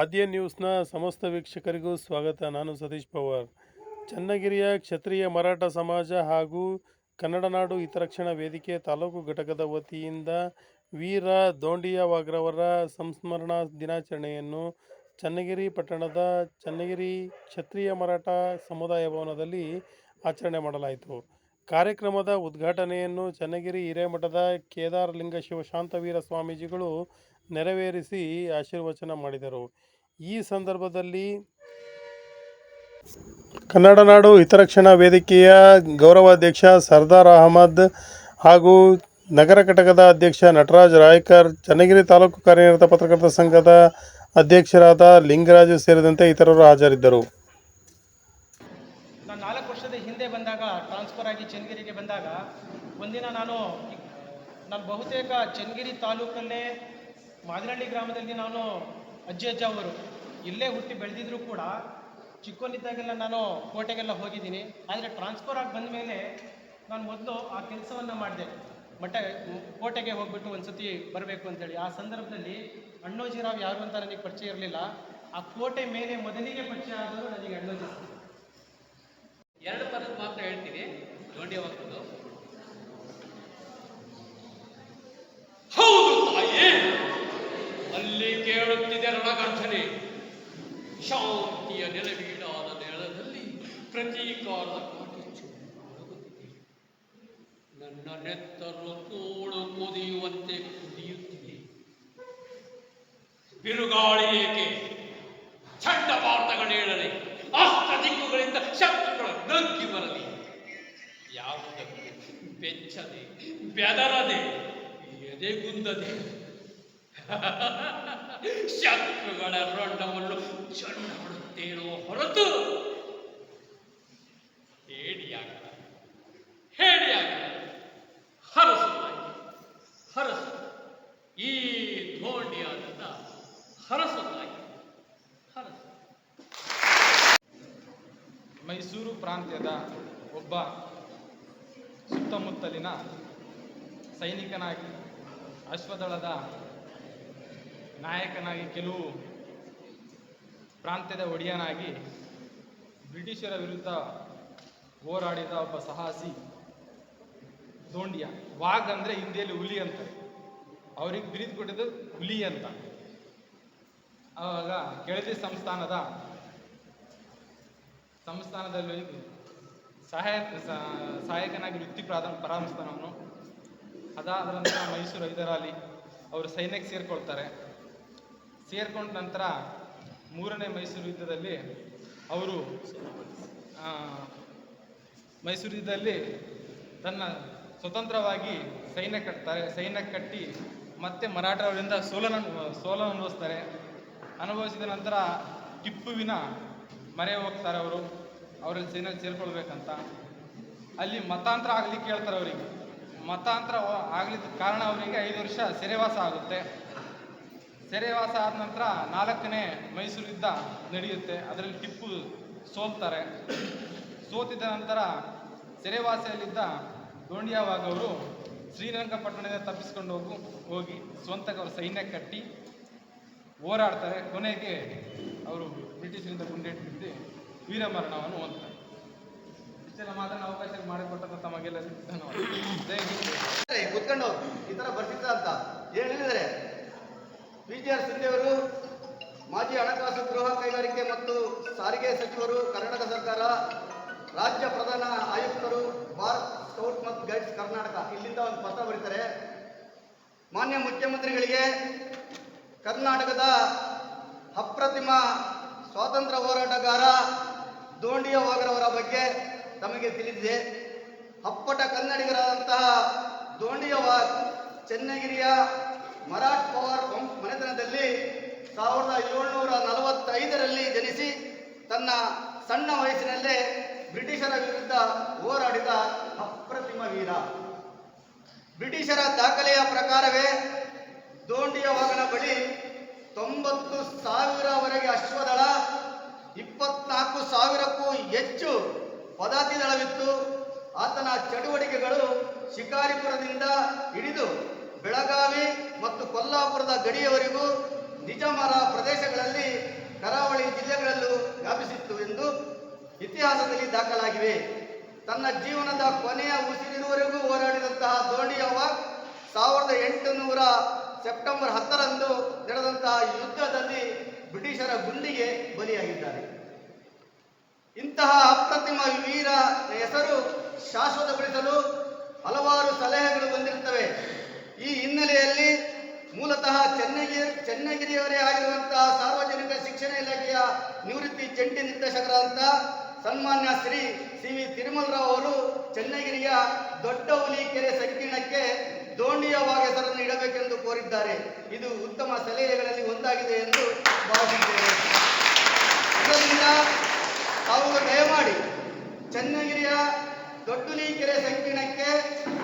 ಆದ್ಯ ನ್ಯೂಸ್ನ ಸಮಸ್ತ ವೀಕ್ಷಕರಿಗೂ ಸ್ವಾಗತ. ನಾನು ಸತೀಶ್ ಪವಾರ್. ಚನ್ನಗಿರಿಯ ಕ್ಷತ್ರಿಯ ಮರಾಠ ಸಮಾಜ ಹಾಗೂ ಕನ್ನಡ ನಾಡು ಹಿತರಕ್ಷಣಾ ವೇದಿಕೆ ತಾಲೂಕು ಘಟಕದ ವತಿಯಿಂದ ವೀರ ದೋಂಡಿಯವಾಗ್ರವರ ಸಂಸ್ಮರಣಾ ದಿನಾಚರಣೆಯನ್ನು ಚನ್ನಗಿರಿ ಪಟ್ಟಣದ ಚನ್ನಗಿರಿ ಕ್ಷತ್ರಿಯ ಮರಾಠ ಸಮುದಾಯ ಭವನದಲ್ಲಿ ಆಚರಣೆ ಮಾಡಲಾಯಿತು. ಕಾರ್ಯಕ್ರಮದ ಉದ್ಘಾಟನೆಯನ್ನು ಚನ್ನಗಿರಿ ಹಿರೇಮಠದ ಕೇದಾರಲಿಂಗ ಶಿವಶಾಂತವೀರ ಸ್ವಾಮೀಜಿಗಳು ನೆರವೇರಿಸಿ ಆಶೀರ್ವಚನ ಮಾಡಿದರು. ಈ ಸಂದರ್ಭದಲ್ಲಿ ಕನ್ನಡ ನಾಡು ಹಿತರಕ್ಷಣಾ ವೇದಿಕೆಯ ಗೌರವಾಧ್ಯಕ್ಷ ಸರ್ದಾರ್ ಅಹಮದ್ ಹಾಗೂ ನಗರ ಘಟಕದ ಅಧ್ಯಕ್ಷ ನಟರಾಜ್ ರಾಯ್ಕರ್, ಚನ್ನಗಿರಿ ತಾಲೂಕು ಕಾರ್ಯನಿರತ ಪತ್ರಕರ್ತರ ಸಂಘದ ಅಧ್ಯಕ್ಷರಾದ ಲಿಂಗರಾಜು ಸೇರಿದಂತೆ ಇತರರು ಹಾಜರಿದ್ದರು. ನಾನು ನಾಲ್ಕು ವರ್ಷದ ಹಿಂದೆ ಬಂದಾಗ ಟ್ರಾನ್ಸ್ಫರ್ ಆಗಿ ಚನ್ನಗಿರಿಗೆ ಬಂದಾಗ, ಒಂದಿನ ನಾನು ನಾನು ಬಹುತೇಕ ಚನ್ನಗಿರಿ ತಾಲೂಕಲ್ಲೇ ಮಾದನಹಳ್ಳಿ ಗ್ರಾಮದಲ್ಲಿ ನಾನು ಅಜ್ಜಿ ಅಜ್ಜ ಅವರು. ಇಲ್ಲೇ ಹುಟ್ಟಿ ಬೆಳೆದಿದ್ರು ಕೂಡ ಚಿಕ್ಕವನಿದ್ದಾಗೆಲ್ಲ ನಾನು ಕೋಟೆಗೆಲ್ಲ ಹೋಗಿದ್ದೀನಿ. ಆದರೆ ಟ್ರಾನ್ಸ್ಫರ್ ಆಗಿ ಬಂದ ಮೇಲೆ ನಾನು ಮೊದಲು ಆ ಕೆಲಸವನ್ನು ಮಾಡಿದೆ. ಮಠ, ಕೋಟೆಗೆ ಹೋಗ್ಬಿಟ್ಟು ಒಂದ್ಸತಿ ಬರಬೇಕು ಅಂತೇಳಿ. ಆ ಸಂದರ್ಭದಲ್ಲಿ ಅಣ್ಣೋಜಿರಾವ್ ಯಾರು ಅಂತ ನನಗೆ ಪರಿಚಯ ಇರಲಿಲ್ಲ. ಆ ಕೋಟೆ ಮೇಲೆ ಮೊದಲಿಗೆ ಪರಿಚಯ ಆದರೂ ನನಗೆ ಅಣ್ಣೋಜಿ ಎರಡು ಪದದ ಮಾತ್ರ ಹೇಳ್ತೀನಿ. ಅವರದ್ದು ಹೌದು ತಾಯಿ ಅಲ್ಲಿ ರಣಗರ್ಜನೆ ಶಾಂತಿಯ ನೆಲವೀಡಾದ ನೆಲದಲ್ಲಿ ಪ್ರತೀಕಾರದ ಕಾಟಿಚ್ಚು ನನ್ನ ನೆತ್ತರು ತೋಳು ಕುದಿಯುವಂತೆ ಕುದಿಯುತ್ತಿದೆ. ಬಿರುಗಾಳಿ ಏಕೆ? ಚಂಡಪಾತಗಳೇಳಲಿ ಅಷ್ಟ ದಿಕ್ಕುಗಳಿಂದ ಶಬ್ದಗಳು ನಗ್ಗಿ ಬರಲಿ. ಯಾವುದಕ್ಕೂ ಬೆಚ್ಚದೆ, ಬೆದರದೆ, ಎದೆಗುಂದದೆ. ಶತ್ರುಗಳ ರೊಂಡವನ್ನು ಚಂಡ ಹೊಡುತ್ತೇನೋ ಹೊರತು ಹೇಡಿಯಾಗಲ್ಲ. ಹೇಡಿಯಾಗಲ್ಲ. ಹರಸು ಹರಸು ಈ ಧೋಂಡಿಯಾದನ್ನ ಹರಸು ತಾಯಿ ಹರಸು ಮೈಸೂರು ಪ್ರಾಂತ್ಯದ ಒಬ್ಬ ಸುತ್ತಮುತ್ತಲಿನ ಸೈನಿಕನಾಗಿ ಅಶ್ವದಳದ ನಾಯಕನಾಗಿ ಕೆಲವು ಪ್ರಾಂತ್ಯದ ಒಡೆಯನಾಗಿ ಬ್ರಿಟಿಷರ ವಿರುದ್ಧ ಹೋರಾಡಿದ ಒಬ್ಬ ಸಾಹಸಿ ದೋಂಡಿಯ. ವಾಗ್ ಅಂದರೆ ಹಿಂದಿಯಲ್ಲಿ ಹುಲಿ ಅಂತ. ಅವ್ರಿಗೆ ಬಿರಿದು ಕೊಟ್ಟಿದ್ದು ಹುಲಿ ಅಂತ. ಆವಾಗ ಕೆಳದಿ ಸಂಸ್ಥಾನದ ಸಂಸ್ಥಾನದಲ್ಲಿ ಸಹಾಯ ಸಹಾಯಕನಾಗಿ ವೃತ್ತಿ ಪ್ರಾಧ ಪರಾಮರ್ಶನವನ್ನು ಅದಾದ ನಂತರ ಮೈಸೂರು ಹೈದರಾಲಿ ಅವರು ಸೈನ್ಯಕ್ಕೆ ಸೇರ್ಕೊಳ್ತಾರೆ. ಸೇರ್ಕೊಂಡ ನಂತರ ಮೂರನೇ ಮೈಸೂರು ಯುದ್ಧದಲ್ಲಿ ಅವರು ಮೈಸೂರು ಯುದ್ಧದಲ್ಲಿ ತನ್ನ ಸ್ವತಂತ್ರವಾಗಿ ಸೈನ್ಯ ಕಟ್ತಾರೆ, ಸೈನ್ಯ ಕಟ್ಟಿ ಮತ್ತೆ ಮರಾಠರಿಂದ ಸೋಲನ ಸೋಲನ್ನು ಅನುಭವಿಸ್ತಾರೆ. ಅನುಭವಿಸಿದ ನಂತರ ಟಿಪ್ಪುವಿನ ಮರೆ ಹೋಗ್ತಾರೆ ಅವರು. ಅವರಲ್ಲಿ ಸೈನ್ಯ ಸೇರ್ಕೊಳ್ಬೇಕಂತ. ಅಲ್ಲಿ ಮತಾಂತರ ಆಗ್ಲಿಕ್ಕೆ ಹೇಳ್ತಾರೆ ಅವರಿಗೆ. ಮತಾಂತರ ಆಗಲಿದ್ದ ಕಾರಣ ಅವರಿಗೆ ಐದು ವರ್ಷ ಸೆರೆವಾಸ ಆಗುತ್ತೆ. ಸೆರೆವಾಸ ಆದ ನಂತರ ನಾಲ್ಕನೇ ಮೈಸೂರು ಯುದ್ಧ ನಡೆಯುತ್ತೆ. ಅದರಲ್ಲಿ ಟಿಪ್ಪು ಸೋಲ್ತಾರೆ. ಸೋತಿದ ನಂತರ ಸೆರೆವಾಸಿಯಲ್ಲಿದ್ದ ದೋಂಡಿಯಾವಾಗ ಅವರು ಶ್ರೀರಂಗಪಟ್ಟಣದಿಂದ ತಪ್ಪಿಸ್ಕೊಂಡು ಹೋಗು, ಹೋಗಿ ಸ್ವಂತಕ್ಕೆ ಅವರು ಸೈನ್ಯ ಕಟ್ಟಿ ಹೋರಾಡ್ತಾರೆ. ಕೊನೆಗೆ ಅವರು ಬ್ರಿಟಿಷರಿಂದ ಗುಂಡೇಟು ಬಿದ್ದು ವೀರಮರಣವನ್ನು ಹೊಂದ್ತಾರೆ. ಇಷ್ಟೆಲ್ಲ ಮಾತ್ರ ಅವಕಾಶ ಮಾಡಿಕೊಟ್ಟಂತ ತಮಗೆಲ್ಲ ಧನ್ಯವಾದ ಕುತ್ಕೊಂಡು ಈ ಥರ ಬರ್ತಿದ್ದ ಅಂತ. ಏನು ಹೇಳಿದ್ದಾರೆ? ಪಿ ಜಿ ಆರ್ ಸಿಂಧೆ ಅವರು ಮಾಜಿ ಹಣಕಾಸು ಗೃಹ ಕೈಗಾರಿಕೆ ಮತ್ತು ಸಾರಿಗೆ ಸಚಿವರು, ಕರ್ನಾಟಕ ಸರ್ಕಾರ, ರಾಜ್ಯ ಪ್ರಧಾನ ಆಯುಕ್ತರು, ಭಾರತ್ ಸ್ಕೌಟ್ ಮತ್ತು ಗೈಡ್ಸ್ ಕರ್ನಾಟಕ ಇಲ್ಲಿಂದ ಒಂದು ಪತ್ರ ಬರೀತಾರೆ. ಮಾನ್ಯ ಮುಖ್ಯಮಂತ್ರಿಗಳಿಗೆ ಕರ್ನಾಟಕದ ಅಪ್ರತಿಮ ಸ್ವಾತಂತ್ರ್ಯ ಹೋರಾಟಗಾರ ದೋಂಡಿಯ ವಾಗರವರ ಬಗ್ಗೆ ತಮಗೆ ತಿಳಿದಿದೆ. ಅಪ್ಪಟ ಕನ್ನಡಿಗರಾದಂತಹ ದೋಂಡಿಯ ಚೆನ್ನಗಿರಿಯ ಮರಾಠ್ ಪವಾರ್ ಮನೆತನದಲ್ಲಿ ಸಾವಿರದ ಏಳ್ನೂರ ನಲವತ್ತೈದರಲ್ಲಿ ಜನಿಸಿ ತನ್ನ ಸಣ್ಣ ವಯಸ್ಸಿನಲ್ಲೇ ಬ್ರಿಟಿಷರ ವಿರುದ್ಧ ಹೋರಾಡಿದ ಅಪ್ರತಿಮ ವೀರ ಬ್ರಿಟಿಷರ ದಾಖಲೆಯ ಪ್ರಕಾರವೇ ದೋಂಡಿಯ ವಾಗನ ಬಳಿ ತೊಂಬತ್ತು ಸಾವಿರವರೆಗೆ ಅಶ್ವದಳ, ಇಪ್ಪತ್ನಾಲ್ಕು ಸಾವಿರಕ್ಕೂ ಹೆಚ್ಚು ಪದಾತಿ ದಳವಿತ್ತು. ಆತನ ಚಟುವಟಿಕೆಗಳು ಶಿಕಾರಿಪುರದಿಂದ ಹಿಡಿದು ಬೆಳಗಾವಿ ಮತ್ತು ಕೊಲ್ಲಾಪುರದ ಗಡಿಯವರೆಗೂ ನಿಜಾಮರ ಪ್ರದೇಶಗಳಲ್ಲಿ ಕರಾವಳಿ ಜಿಲ್ಲೆಗಳಲ್ಲೂ ವ್ಯಾಪಿಸಿತ್ತು ಎಂದು ಇತಿಹಾಸದಲ್ಲಿ ದಾಖಲಾಗಿವೆ. ತನ್ನ ಜೀವನದ ಕೊನೆಯ ಉಸಿರಿರುವವರೆಗೂ ಹೋರಾಡಿದಂತಹ ಧೋನಿ ಸಾವಿರದ ಎಂಟುನೂರ ಸೆಪ್ಟೆಂಬರ್ ಹತ್ತರಂದು ನಡೆದಂತಹ ಯುದ್ಧದಲ್ಲಿ ಬ್ರಿಟಿಷರ ಗುಂಡಿಗೆ ಬಲಿಯಾಗಿದ್ದಾರೆ. ಇಂತಹ ಅಪ್ರತಿಮ ವೀರ ಹೆಸರು ಶಾಶ್ವತಗೊಳಿಸಲು ಹಲವಾರು ಸಲಹೆಗಳು ಬಂದಿರುತ್ತವೆ. ಈ ಹಿನ್ನೆಲೆಯಲ್ಲಿ ಮೂಲತಃ ಚೆನ್ನಗಿರಿ ಚೆನ್ನಗಿರಿಯವರೇ ಆಗಿರುವಂತಹ ಸಾರ್ವಜನಿಕ ಶಿಕ್ಷಣ ಇಲಾಖೆಯ ನಿವೃತ್ತಿ ಜಂಟಿ ನಿರ್ದೇಶಕರಾದಂಥ ಸನ್ಮಾನ್ಯ ಶ್ರೀ ಸಿ ವಿ ತಿರುಮಲರಾವ್ ಅವರು ಚೆನ್ನಗಿರಿಯ ದೊಡ್ಡ ಹುಲಿಕೆರೆ ಸಂಕೀರ್ಣಕ್ಕೆ ದೋಣಿಯ ಹೆಸರನ್ನು ಇಡಬೇಕೆಂದು ಕೋರಿದ್ದಾರೆ. ಇದು ಉತ್ತಮ ಸಲಹೆಗಳಲ್ಲಿ ಒಂದಾಗಿದೆ ಎಂದು ಭಾವಿಸಿದ್ದೇವೆ ಇದರಿಂದ ತಾವು ದಯಮಾಡಿ ಚನ್ನಗಿರಿಯ ದೊಡ್ಡುಲಿ ಕೆರೆ ಸಂಕೀರ್ಣಕ್ಕೆ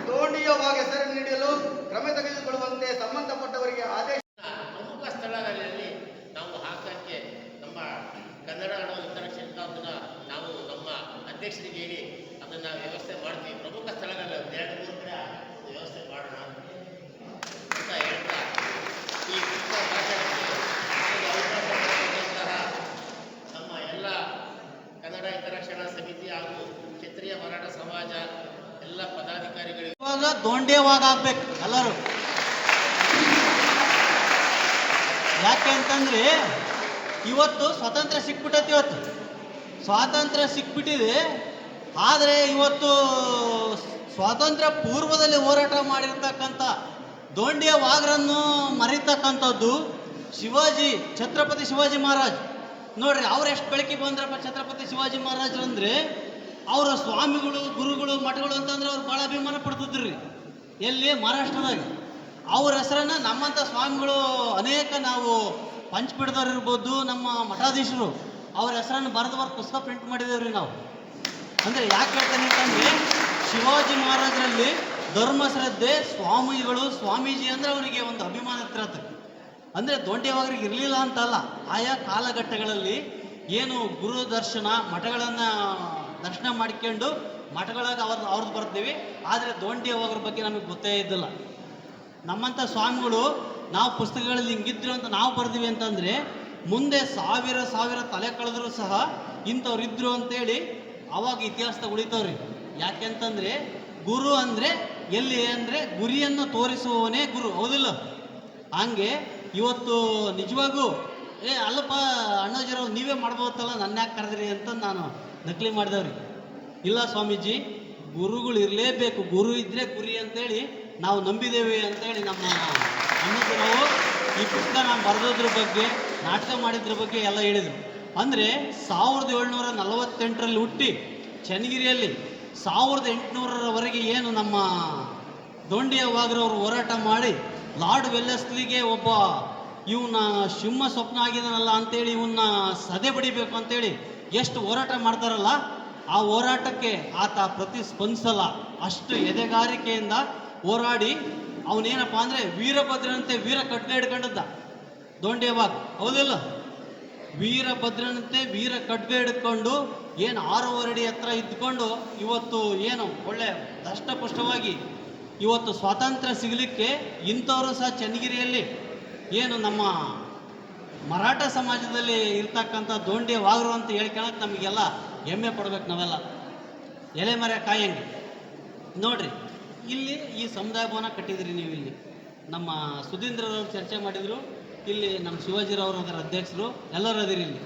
ದೋಣಿಯವಾಗ ಹೆಸರು ನೀಡಲು ಕ್ರಮ ತೆಗೆದುಕೊಳ್ಳುವಂತೆ ಸಂಬಂಧಪಟ್ಟವರಿಗೆ ಆದೇಶ ಪ್ರಮುಖ ಸ್ಥಳಗಳಲ್ಲಿ ನಾವು ಹಾಕಕ್ಕೆ ನಮ್ಮ ಕನ್ನಡ ಅನ್ನೋ ಇತರ ಕ್ಷೇತ್ರ ಅದನ್ನ ನಾವು ನಮ್ಮ ಅಧ್ಯಕ್ಷರಿಗೆ ಹೇಳಿ ಅದನ್ನ ವ್ಯವಸ್ಥೆ ಮಾಡ್ತೀವಿ ಪ್ರಮುಖ ಸ್ಥಳಗಳಲ್ಲಿ ಒಂದು ಎರಡು ಮೂರು ಕಡೆ ಒಂದು ವ್ಯವಸ್ಥೆ ಮಾಡೋಣ ಅಂತ ಹೇಳ್ತಾ ಈ ಪುಸ್ತಕ ಭಾಷಣಕ್ಕೆ ನನಗೆ ಅವಕಾಶ ಮಾಡಿಕೊಟ್ಟಂತಹ ನಮ್ಮ ಎಲ್ಲ ಕನ್ನಡ ಹಿತರಕ್ಷಣಾ ಸಮಿತಿ ಹಾಗೂ ಕ್ಷತ್ರಿಯ ಮರಾಠ ಸಮಾಜ ಎಲ್ಲ ಪದಾಧಿಕಾರಿಗಳಿಗೆ ಇವಾಗ ದೊಂಡೆವಾಗ ಆಗ್ಬೇಕು ಎಲ್ಲರೂ. ಯಾಕೆ ಅಂತಂದ್ರೆ ಇವತ್ತು ಸ್ವಾತಂತ್ರ್ಯ ಸಿಕ್ಬಿಟ್ಟತಿ ಇವತ್ತು. ಸ್ವಾತಂತ್ರ್ಯ ಸಿಕ್ಬಿಟ್ಟಿದೆ, ಆದರೆ ಇವತ್ತು ಸ್ವಾತಂತ್ರ್ಯ ಪೂರ್ವದಲ್ಲಿ ಹೋರಾಟ ಮಾಡಿರ್ತಕ್ಕಂಥ ದೋಂಡಿಯ ವಾಗ್ರನ್ನು ಮರಿತಕ್ಕಂಥದ್ದು ಶಿವಾಜಿ, ಛತ್ರಪತಿ ಶಿವಾಜಿ ಮಹಾರಾಜ್. ನೋಡ್ರಿ, ಅವ್ರು ಎಷ್ಟು ಬೆಳಕಿ ಬಂದ್ರಪ್ಪ ಛತ್ರಪತಿ ಶಿವಾಜಿ ಮಹಾರಾಜ್ರು ಅಂದರೆ, ಅವರ ಸ್ವಾಮಿಗಳು, ಗುರುಗಳು, ಮಠಗಳು ಅಂತಂದ್ರೆ ಅವ್ರು ಭಾಳ ಅಭಿಮಾನ ಪಡ್ತಿದ್ರಿ. ಎಲ್ಲಿ? ಮಹಾರಾಷ್ಟ್ರದಾಗ. ಅವ್ರ ಹೆಸರನ್ನ ನಮ್ಮಂಥ ಸ್ವಾಮಿಗಳು ಅನೇಕ ನಾವು ಪಂಚಪೀಠದವ್ರು ಇರ್ಬೋದು, ನಮ್ಮ ಮಠಾಧೀಶರು, ಅವ್ರ ಹೆಸರನ್ನು ಬರೆದು ಬರೆದು ಪುಸ್ತಕ ಪ್ರಿಂಟ್ ಮಾಡಿದೇವ್ರಿ ನಾವು. ಅಂದ್ರೆ ಯಾಕೆ ಹೇಳ್ತೇನೆ ಅಂತಂದ್ರೆ, ಶಿವಾಜಿ ಮಹಾರಾಜರಲ್ಲಿ ಧರ್ಮ ಶ್ರದ್ಧೆ ಸ್ವಾಮಿಗಳು ಸ್ವಾಮೀಜಿ ಅಂದ್ರೆ ಅವರಿಗೆ ಒಂದು ಅಭಿಮಾನ ಹತ್ರ ಅಂದ್ರೆ ದೊಡ್ಡವಾಗ್ರಿಗೆ ಇರಲಿಲ್ಲ ಅಂತಲ್ಲ, ಆಯಾ ಕಾಲಘಟ್ಟಗಳಲ್ಲಿ ಏನು ಗುರು ದರ್ಶನ ಮಠಗಳನ್ನ ದರ್ಶನ ಮಾಡ್ಕೊಂಡು ಮಠಗಳಾಗ ಅವ್ರ ಅವ್ರದ್ದು ಬರ್ತೀವಿ. ಆದರೆ ದೊಂಡಿಯವಾಗ್ರ ಬಗ್ಗೆ ನಮಗೆ ಗೊತ್ತೇ ಇದ್ದಿಲ್ಲ. ನಮ್ಮಂಥ ಸ್ವಾಮಿಗಳು ನಾವು ಪುಸ್ತಕಗಳಲ್ಲಿ ಹಿಂಗಿದ್ರು ಅಂತ ನಾವು ಬರ್ದೀವಿ ಅಂತಂದರೆ, ಮುಂದೆ ಸಾವಿರ ಸಾವಿರ ತಲೆ ಕಳೆದ್ರು ಸಹ ಇಂಥವ್ರು ಇದ್ರು ಅಂತೇಳಿ ಅವಾಗ ಇತಿಹಾಸದಾಗ ಉಳಿತವ್ರಿ. ಯಾಕೆಂತಂದರೆ ಗುರು ಅಂದರೆ ಎಲ್ಲಿ ಅಂದರೆ ಗುರಿಯನ್ನು ತೋರಿಸುವವನೇ ಗುರು. ಹೌದಿಲ್ಲ? ಹಂಗೆ ಇವತ್ತು ನಿಜವಾಗೂ, ಏ ಅಲ್ಲಪ್ಪ ಅಣ್ಣಾಜಿರೋ ನೀವೇ ಮಾಡ್ಬೋದಲ್ಲ ನನ್ನ ಯಾಕೆ ಕರೆದ್ರಿ ಅಂತ ನಾನು. ನಕಲಿ ಮಾಡಿದವ್ರಿ ಇಲ್ಲ ಸ್ವಾಮೀಜಿ, ಗುರುಗಳು ಇರಲೇಬೇಕು. ಗುರು ಇದ್ರೆ ಗುರಿ ಅಂತೇಳಿ ನಾವು ನಂಬಿದ್ದೇವೆ ಅಂತೇಳಿ ನಮ್ಮ ನಾವು ಈ ಪುಸ್ತಕ ನಾನು ಬರೆದೋದ್ರ ಬಗ್ಗೆ, ನಾಟಕ ಮಾಡಿದ್ರ ಬಗ್ಗೆ ಎಲ್ಲ ಹೇಳಿದರು. ಅಂದರೆ ಸಾವಿರದ ಏಳ್ನೂರ ನಲವತ್ತೆಂಟರಲ್ಲಿ ಹುಟ್ಟಿ ಚನ್ನಗಿರಿಯಲ್ಲಿ ಸಾವಿರದ ಎಂಟುನೂರರವರೆಗೆ ಏನು ನಮ್ಮ ದೊಂಡಿಯ ವಾಗ್ರವರು ಹೋರಾಟ ಮಾಡಿ ಲಾರ್ಡ್ ವೆಲ್ಲೆಸ್ಲಿಗೆ ಒಬ್ಬ ಇವನ್ನ ಸಿಂಹ ಸ್ವಪ್ನ ಆಗಿದಾನಲ್ಲ ಅಂತೇಳಿ ಇವನ್ನ ಸದೆ ಬಡಿಬೇಕು ಅಂತೇಳಿ ಎಷ್ಟು ಹೋರಾಟ ಮಾಡ್ತಾರಲ್ಲ, ಆ ಹೋರಾಟಕ್ಕೆ ಆತ ಪ್ರತಿಸ್ಪಂದಿಸಲ್ಲ. ಅಷ್ಟು ಎದೆಗಾರಿಕೆಯಿಂದ ಹೋರಾಡಿ ಅವನೇನಪ್ಪ ಅಂದರೆ ವೀರಭದ್ರನಂತೆ ವೀರ ಕಟ್ಲೆ ಹಿಡ್ಕೊಂಡದ್ದ. ದೊಂಡೇವಾಗ್ ಹೌದಿಲ್ಲ? ವೀರಭದ್ರನಂತೆ ವೀರ ಕಡ್ಗ ಹಿಡ್ಕೊಂಡು ಏನು ಅಡಿ ಹತ್ರ ಇದ್ಕೊಂಡು ಇವತ್ತು ಏನು ಒಳ್ಳೆ ದಷ್ಟಪುಷ್ಟವಾಗಿ ಇವತ್ತು ಸ್ವಾತಂತ್ರ್ಯ ಸಿಗಲಿಕ್ಕೆ ಇಂಥವರು ಸಹ ಚನ್ನಗಿರಿಯಲ್ಲಿ ಏನು ನಮ್ಮ ಮರಾಠ ಸಮಾಜದಲ್ಲಿ ಇರ್ತಕ್ಕಂಥ ದೋಂಡಿಯ ವಾಗರು ಅಂತ ಹೇಳ್ಕೊಳಕ್ಕೆ ನಮಗೆಲ್ಲ ಹೆಮ್ಮೆ ಪಡ್ಬೇಕು ನಾವೆಲ್ಲ. ಎಲೆ ಮರ ಕಾಯಂಗೆ. ನೋಡ್ರಿ, ಇಲ್ಲಿ ಈ ಸಮುದಾಯ ಭವನ ಕಟ್ಟಿದ್ರಿ ನೀವು ಇಲ್ಲಿ. ನಮ್ಮ ಸುಧೀಂದ್ರರವ್ರು ಚರ್ಚೆ ಮಾಡಿದ್ರು, ಇಲ್ಲಿ ನಮ್ಮ ಶಿವಾಜಿರವ್ರು ಅದರ ಅಧ್ಯಕ್ಷರು, ಎಲ್ಲರೂ ಅದಿರಿ ಇಲ್ಲಿ.